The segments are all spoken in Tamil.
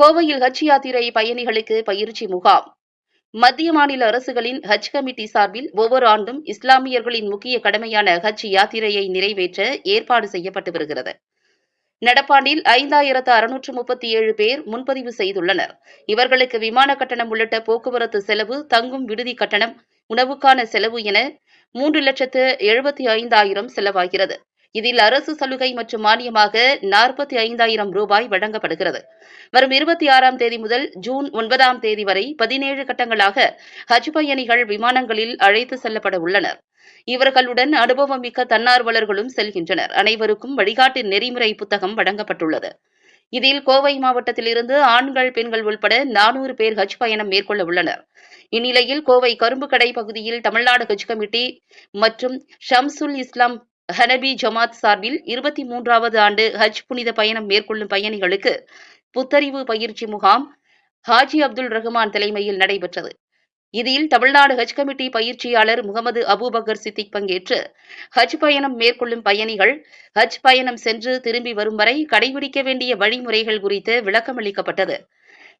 கோவையில் ஹஜ் யாத்திரை பயணிகளுக்கு பயிற்சி முகாம். மத்திய மாநில அரசுகளின் ஹஜ் கமிட்டி சார்பில் ஒவ்வொரு ஆண்டும் இஸ்லாமியர்களின் முக்கிய கடமையான ஹஜ் யாத்திரையை நிறைவேற்ற ஏற்பாடு செய்யப்பட்டு வருகிறது. நடப்பாண்டில் ஐந்தாயிரத்து அறுநூற்று முப்பத்தி ஏழு பேர் முன்பதிவு செய்துள்ளனர். இவர்களுக்கு விமான கட்டணம் உள்ளிட்ட போக்குவரத்து செலவு தங்கும் விடுதி கட்டணம் உணவுக்கான செலவு என மூன்று லட்சத்து எழுபத்தி ஐந்தாயிரம் செலவாகிறது. இதில் அரசு சலுகை மற்றும் மானியமாக நாற்பத்தி ஐந்தாயிரம் ரூபாய் வழங்கப்படுகிறது. வரும் இருபத்தி ஆறாம் தேதி முதல் ஜூன் ஒன்பதாம் தேதி வரை பதினேழு கட்டங்களாக ஹஜ் பயணிகள் விமானங்களில் அழைத்து செல்லப்பட உள்ளனர். இவர்களுடன் அனுபவம் மிக்க தன்னார்வலர்களும் செல்கின்றனர். அனைவருக்கும் வழிகாட்டு நெறிமுறை புத்தகம் வழங்கப்பட்டுள்ளது. இதில் கோவை மாவட்டத்திலிருந்து ஆண்கள் பெண்கள் உள்பட நானூறு பேர் ஹஜ் பயணம் மேற்கொள்ள உள்ளனர். இந்நிலையில் கோவை கரும்புக்கடை பகுதியில் தமிழ்நாடு ஹஜ் கமிட்டி மற்றும் ஷம்சுல் இஸ்லாம் ஹனபி ஜமாத் சார்பில் இருபத்தி மூன்றாவது ஆண்டு ஹஜ் புனித பயணம் மேற்கொள்ளும் பயணிகளுக்கு புத்தறிவு பயிற்சி முகாம் ஹாஜி அப்துல் ரஹ்மான் தலைமையில் நடைபெற்றது. இதில் தமிழ்நாடு ஹஜ் கமிட்டி பயிற்சியாளர் முகமது அபூபக்கர் சித்திக் பங்கேற்று ஹஜ் பயணம் மேற்கொள்ளும் பயணிகள் ஹஜ் பயணம் சென்று திரும்பி வரும் வரை கடைபிடிக்க வேண்டிய வழிமுறைகள் குறித்து விளக்கமளிக்கப்பட்டது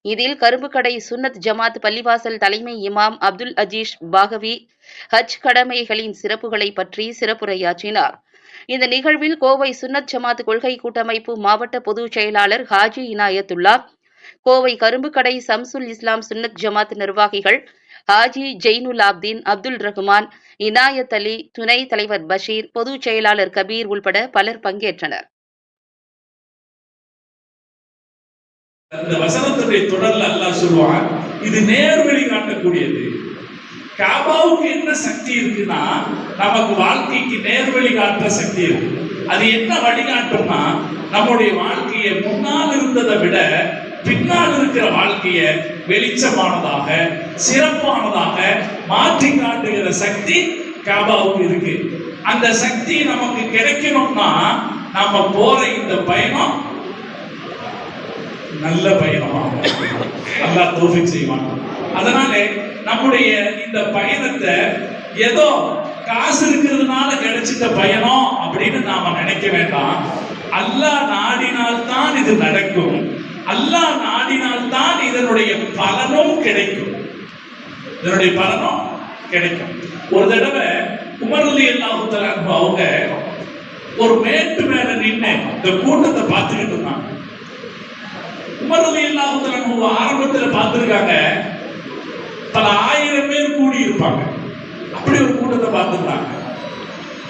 இதில் கரும்புக்கடை சுன்னத் ஜமாத் பள்ளிவாசல் தலைமை இமாம் அப்துல் அஜீஷ் பாகவி ஹஜ் கடமைகளின் சிறப்புகளை பற்றி சிறப்புரையாற்றினார். இந்த நிகழ்வில் கோவை சுன்னத் ஜமாத் கொள்கை கூட்டமைப்பு மாவட்ட பொதுச் செயலாளர் ஹாஜி இனாயத்துல்லா கோவை கரும்புக்கடை சம்சுல் இஸ்லாம் சுன்னத் ஜமாத் நிர்வாகிகள் ஹாஜி ஜெயினுல் ஆப்தீன் அப்துல் ரஹ்மான் இனாயத் அலி துணை தலைவர் பஷீர் பொதுச் செயலாளர் கபீர் உள்பட பலர் பங்கேற்றனர். இந்த வசனத்துடைய தொடர்ல அல்லாஹ் சொல்லுவான் இது நேர்வழி காட்டக்கூடியது. காபாவுக்கு என்ன சக்தி இருக்குன்னா நமக்கு வாழ்க்கைக்கு நேர்வழி காட்டுற சக்தி இருக்கு. அது என்ன வழிகாட்டும்னா நம்முடைய வாழ்க்கையை முன்னால் இருந்ததை விட பின்னால் இருக்கிற வாழ்க்கைய வெளிச்சமானதாக சிறப்பானதாக மாற்றி காட்டுகிற சக்தி காபாவுக்கு இருக்கு. அந்த சக்தி நமக்கு கிடைக்கணும்னா நாம போற இந்த பயணம் நல்ல பயணமா நல்லா தோஃபிக் செய்வாங்க அதனால நம்முடைய இந்த பயணத்தை ஏதோ காசு இருக்கிறதுனால கிடைச்சிட்ட பயணம் அப்படின்னு நாம நினைக்க வேண்டாம். அல்லாஹ் நாடினால்தான் இது நடக்கும். அல்லாஹ் நாடினால்தான் இதனுடைய பலனும் கிடைக்கும். இதனுடைய பலனும் கிடைக்கும். ஒரு தடவை உமரலி அல்லாஹுத்தல அவங்க ஒரு மேட்டு மேல நின்று இந்த கூட்டத்தை பார்த்துக்கிட்டு இருந்தாங்க. உமரது இல்லாமத்துல ஆரம்பத்துல பார்த்திருக்காங்க. பல ஆயிரம் பேர் கூடி இருப்பாங்க அப்படி ஒரு கூட்டத்தை பார்த்துருந்தாங்க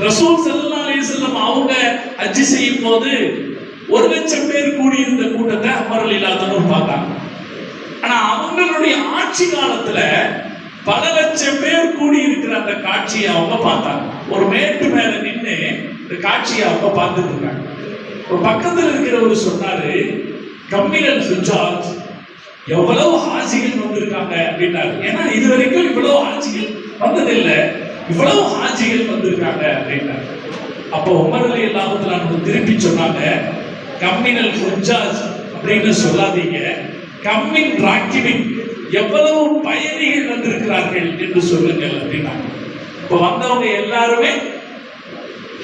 ரசூல் சல்லா அலிசல்லம் அவங்க அஜி செய்யும் போது ஒரு லட்சம் பேர் கூடி இருந்த கூட்டத்தை அமரல் இல்லாதவங்க பார்த்தாங்க ஆனா அவங்களுடைய ஆட்சி காலத்துல பல லட்சம் பேர் கூடி இருக்கிற அந்த காட்சியை அவங்க பார்த்தாங்க. ஒரு மேட்டு மேல நின்று இந்த காட்சியை அவங்க பார்த்துட்டு இருக்காங்க. ஒரு பக்கத்தில் இருக்கிறவர் சொன்னாரு கம்மிலன் சுஜாத் எவ்வளவு ஆட்சிகள் வந்திருக்காங்க அப்படின்னாரு. ஏன்னா இது வரைக்கும் இவ்வளவு ஆட்சிகள் வந்ததில்லை. இவ்வளவு ஆட்சிகள் வந்திருக்காங்க அப்படின்னாரு. அப்போ உமர் அலி அல்லாஹத்துல திருப்பி சொன்னாங்க கம்மினல் சுஜாத் அப்படின்னு சொல்லாதீங்க. கம்மின் ராக்கிமின் எவ்வளவு பயணிகள் வந்திருக்கிறார்கள் என்று சொல்லுங்கள் அப்படின்னாங்க. இப்போ வந்தவங்க எல்லாருமே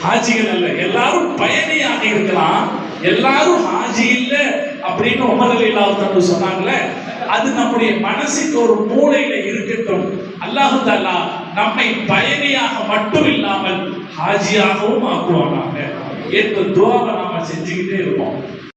ஹாஜிகள் அல்ல. எல்லாரும் பயணியாக இருக்கலாம். எல்லாரும் ஹாஜி இல்லை. அப்படின்னு உமர் இல்லாத சொன்னாங்களே அது நம்முடைய மனசுக்கு ஒரு மூளையில இருக்கட்டும். அல்லாஹு தாலா நம்மை பயணியாக மட்டும் இல்லாமல் ஹாஜியாகவும் ஆக்குவானாங்க என்ற துவாவை நாம செஞ்சுக்கிட்டே இருப்போம்.